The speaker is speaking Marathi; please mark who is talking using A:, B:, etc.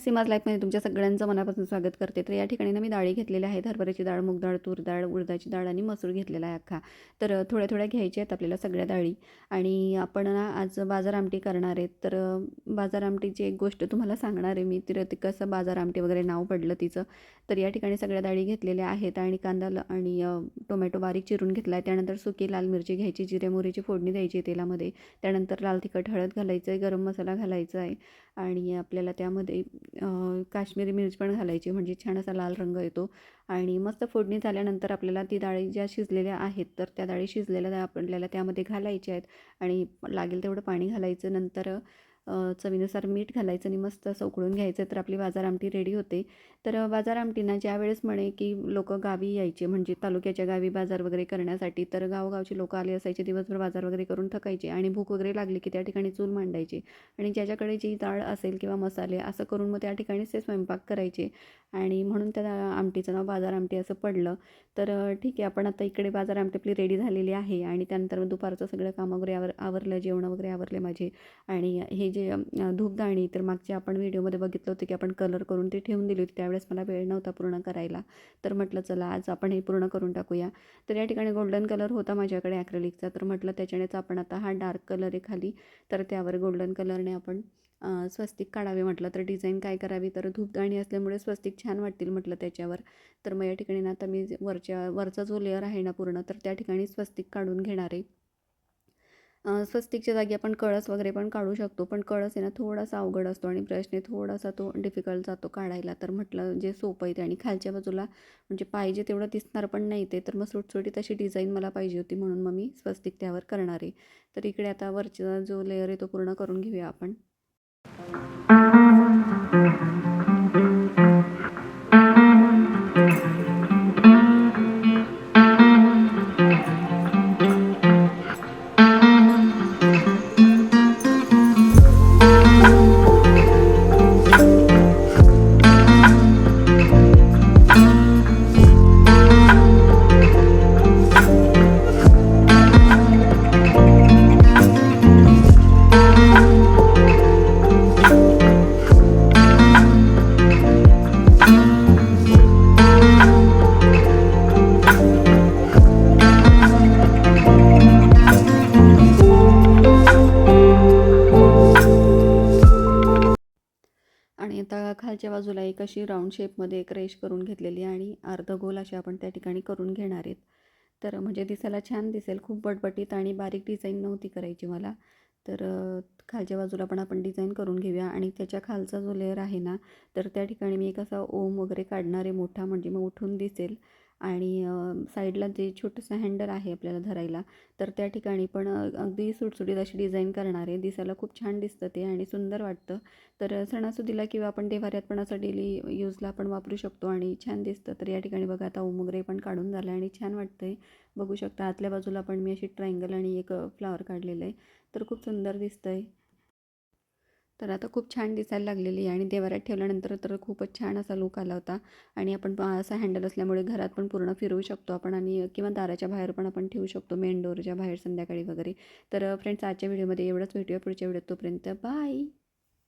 A: फ्रेंड्स सीमाज लाईफमध्ये तुमच्या सगळ्यांचं मनापासून स्वागत करते. तर या ठिकाणी ना मी डाळी घेतलेल्या आहेत हरभऱ्याची डाळ मूग डाळ तूर डाळ उडदाची डाळ आणि मसूर घेतलेला आहे अख्खा. तर थोड्या थोड्या घ्यायच्या आहेत आपल्याला सगळ्या डाळी आणि आपण ना आज बाजार आमटी करणार आहेत तर बाजार आमटीची एक गोष्ट तुम्हाला सांगणार आहे मी. तर ते कसं बाजार आमटी वगैरे नाव पडलं तिचं. तर या ठिकाणी सगळ्या डाळी घेतलेल्या आहेत आणि कांदा आणि टोमॅटो बारीक चिरून घेतला आहे. त्यानंतर सुकी लाल मिरची घ्यायची जिरे मोहरीची फोडणी द्यायची आहे तेलामध्ये. त्यानंतर लाल तिखट हळद घालायचं आहे गरम मसाला घालायचा आहे. आणि आपल्याला त्यामध्ये काश्मीरी मिरच पण घालायची म्हणजे छान असा लाल रंग येतो. आणि मस्त फोडणी झाल्यानंतर आपल्याला ती डाळी ज्या शिजलेल्या आहेत तर त्या डाळी शिजलेल्या आपल्याला त्यामध्ये घालायच्या आहेत. आणि लागेल तेवढं पाणी घालायचं. नंतर चवीनुसार मीठ घालायचं आणि मस्त असं उकळून घ्यायचं तर आपली बाजार आमटी रेडी होते. तर बाजार आमटीना ज्यावेळेस म्हणे की लोक गावी यायचे म्हणजे तालुक्याच्या गावी बाजार वगैरे करण्यासाठी तर गावगावची लोकं आले असायचे दिवसभर बाजार वगैरे करून थकायचे आणि भूक वगैरे लागली की त्या ठिकाणी चूल मांडायचे. आणि ज्याच्याकडे जी डाळ असेल किंवा मसाले असं करून मग त्या ठिकाणीच ते स्वयंपाक करायचे. आणि म्हणून त्या आमटीचं नाव बाजार आमटी असं पडलं. तर ठीक आहे आपण आता इकडे बाजार आमटी आपली रेडी झालेली आहे आणि त्यानंतर मग दुपारचं सगळं काम वगैरे आवर आवरलं जेवण वगैरे आवरले माझे. आणि हे जे जे धूपदाणी तर मागच्या आपण व्हिडिओमध्ये बघितलं होतं की आपण कलर करून ती ठेवून दिली होती. त्यावेळेस मला वेळ नव्हता पूर्ण करायला. तर म्हटलं चला आज आपण हे पूर्ण करून टाकूया. तर या ठिकाणी गोल्डन कलर होता माझ्याकडे ॲक्रेलिकचा. तर म्हटलं त्याच्यानेच आपण आता हा डार्क कलर आहे खाली. तर त्यावर गोल्डन कलरने आपण स्वस्तिक काढावे म्हटलं. तर डिझाईन काय करावी? तर धूपदाणी असल्यामुळे स्वस्तिक छान वाटतील म्हटलं त्याच्यावर. तर मग या ठिकाणी ना आता मी वरच्या वरचा जो लेअर आहे ना पूर्ण तर त्या ठिकाणी स्वस्तिक काढून घेणार आहे. स्वस्तिकच्या जागी आपण कळस वगैरे पण काढू शकतो. पण कळस आहे ना थोडासा अवघड असतो आणि ब्रशने थोडासा तो डिफिकल्ट जातो काढायला. तर म्हटलं जे सोपं आहे ते. आणि खालच्या बाजूला म्हणजे पाहिजे तेवढं दिसणार पण नाही ते. तर मग सुटसुटीत अशी डिझाईन मला पाहिजे होती म्हणून मग मी स्वस्तिक त्यावर करणार आहे. तर इकडे आता वरचा जो लेअर आहे तो पूर्ण करून घेऊया आपण. खालच्या बाजूला एक अशी राऊंड शेपमध्ये एक रेश करून घेतलेली आणि अर्ध गोल अशी आपण त्या ठिकाणी करून घेणार आहेत. तर म्हणजे दिसायला छान दिसेल खूप बटबटीत आणि बारीक डिझाईन नव्हती करायची मला. तर खालच्या बाजूला पण आपण डिझाईन करून घेऊया आणि त्याच्या खालचा जो लेअर आहे ना तर त्या ठिकाणी मी एक असा ओम वगैरे काढणार आहे मोठा म्हणजे मग उठून दिसेल. आणि साईडला जे छोटंसं हँडल आहे आपल्याला धरायला तर त्या ठिकाणी पण अगदी सुटसुटीत अशी डिझाईन करणार आहे. दिसायला खूप छान दिसतं ते आणि सुंदर वाटतं. तर सणासुदीला किंवा आपण देवाऱ्यात पण असं डेली यूजला आपण वापरू शकतो आणि छान दिसतं. तर या ठिकाणी बघा आता ओम पण काढून झालं आणि छान वाटतं आहे बघू शकता आतल्या बाजूला पण मी अशी ट्रायंगल आणि एक फ्लावर काढलेलं आहे. तर खूप सुंदर दिसतं आहे तर आता खूप छान दिसायला लागलेली आहे आणि देवाऱ्यात ठेवल्यानंतर तर खूपच छान असा लुक आला होता. आणि आपण असा हँडल असल्यामुळे घरात पण पूर्ण फिरवू शकतो आपण आणि किंवा दाराच्या बाहेर पण आपण ठेवू शकतो मेन डोरच्या बाहेर संध्याकाळी वगैरे. तर फ्रेंड्स आजच्या व्हिडिओमध्ये एवढंच भेटूया पुढच्या व्हिडिओ तोपर्यंत. बाय